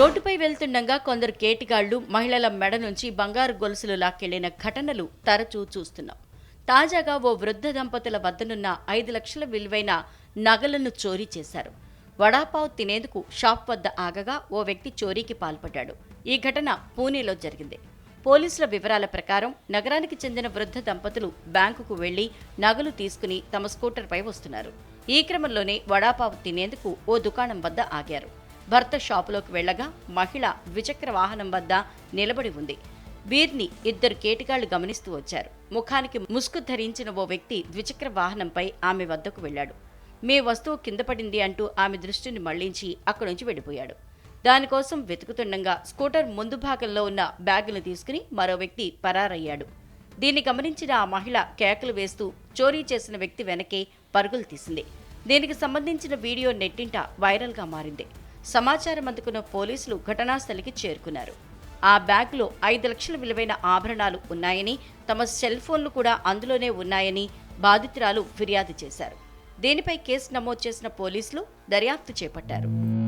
రోడ్డుపై వెళ్తుండగా కొందరు కేటిగాళ్ళు మహిళల మెడ నుంచి బంగారు గొలుసులు లాక్కెళ్ళిన ఘటనలు తరచూ చూస్తున్నాం. తాజాగా ఓ వృద్ధ దంపతుల వద్దనున్న ఐదు లక్షల విలువైన నగలను చోరీ చేశారు. వడాపావ్ తినేందుకు షాప్ వద్ద ఆగగా ఓ వ్యక్తి చోరీకి పాల్పడ్డాడు. ఈ ఘటన పూణేలో జరిగింది. పోలీసుల వివరాల ప్రకారం నగరానికి చెందిన వృద్ధ దంపతులు బ్యాంకుకు వెళ్ళి నగలు తీసుకుని తమ స్కూటర్పై వస్తున్నారు. ఈ క్రమంలోనే వడాపావ్ తినేందుకు ఓ దుకాణం వద్ద ఆగారు. భర్త షాపులోకి వెళ్ళగా మహిళ ద్విచక్ర వాహనం వద్ద నిలబడి ఉంది. వీరిని ఇద్దరు కేటిగాళ్ళు గమనిస్తూ వచ్చారు. ముఖానికి ముసుగు ధరించిన ఓ వ్యక్తి ద్విచక్ర వాహనంపై ఆమె వద్దకు వెళ్ళాడు మీ వస్తువు కింద పడింది అంటూ ఆమె దృష్టిని మళ్ళించి అక్కడి నుంచి వెళ్ళిపోయాడు. దానికోసం వెతుకుతుండగా స్కూటర్ ముందు భాగంలో ఉన్న బ్యాగును తీసుకుని మరో వ్యక్తి పరారయ్యాడు. దీన్ని గమనించిన ఆ మహిళ కేకలు వేస్తూ చోరీ చేసిన వ్యక్తి వెనకే పరుగులు తీసింది. దీనికి సంబంధించిన వీడియో నెట్టింట వైరల్గా మారింది. సమాచారం అందుకున్న పోలీసులు ఘటనాస్థలికి చేరుకున్నారు. ఆ బ్యాగ్లో ఐదు లక్షల విలువైన ఆభరణాలు ఉన్నాయని తమ సెల్ ఫోన్లు కూడా అందులోనే ఉన్నాయని బాధితురాలు ఫిర్యాదు చేశారు. దీనిపై కేసు నమోదు చేసిన పోలీసులు దర్యాప్తు చేపట్టారు.